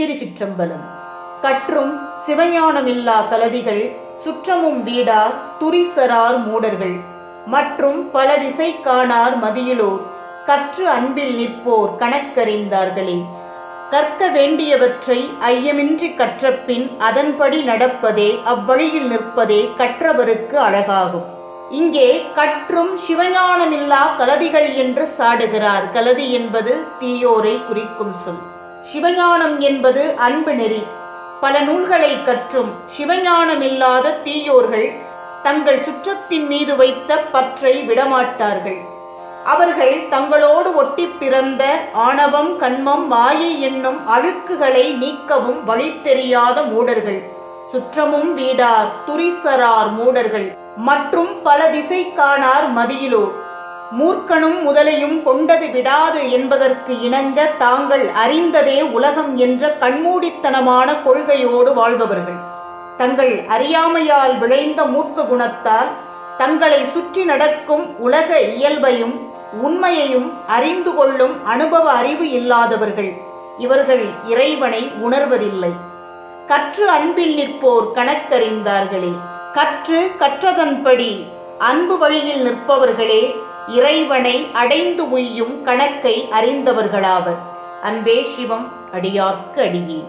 திருச்சிற்றம்பலம். கற்றும் சிவஞானமில்லா கலதிகள் சுற்றமும் வீடார் துரிசரார் மூடர்கள். மற்றும் பல திசை காணார் மதியிலோர் கற்று அன்பில் நிற்போர் கணக்கறிந்தார்களே. கற்க வேண்டியவற்றை ஐயமின்றி கற்றப்பின் அதன்படி நடப்பதே அவ்வழியில் நிற்பதே கற்றவருக்கு அழகாகும். இங்கே கற்றும் சிவஞானமில்லா கலதிகள் என்று சாடுகிறார். கலதி என்பது தீயோரை குறிக்கும் சொல். சிவஞானம் என்பது அன்பு நெறி. பல நூல்களை கற்றும் சிவஞானமில்லாத தீயோர்கள் தங்கள் சுற்றத்தின் மீது வைத்த பற்றை விடமாட்டார்கள். அவர்கள் தங்களோடு ஒட்டி பிறந்த ஆணவம் கண்மம் மாயை என்னும் அழுக்குகளை நீக்கவும் வழி தெரியாத மூடர்கள். சுற்றமும் வீடார் துரிசரார் மூடர்கள். மற்றும் பல திசை காணார் மதியிலோர். மூர்க்கனும் முதலையும் கொண்டது விடாது என்பதற்கு இணங்க தாங்கள் அறிந்ததே உலகம் என்ற கண்மூடித்தனமான கொள்கையோடு வாழ்பவர்கள். தங்கள் அறியாமையால் விளைந்த மூர்க்க குணத்தால் தங்களை சுற்றி நடக்கும் உலக இயல்பையும் உண்மையையும் அறிந்து கொள்ளும் அனுபவ அறிவு இல்லாதவர்கள் இவர்கள் இறைவனை உணர்வதில்லை. கற்று அன்பில் நிற்போர் கணக்கறிந்தார்களே. கற்று கற்றதன்படி அன்பு வழியில் நிற்பவர்களே இறைவனை அடைந்து உய்யும் கணக்கை அறிந்தவர்களாவர். அன்பே சிவம் அடியார்க்கு அடியே.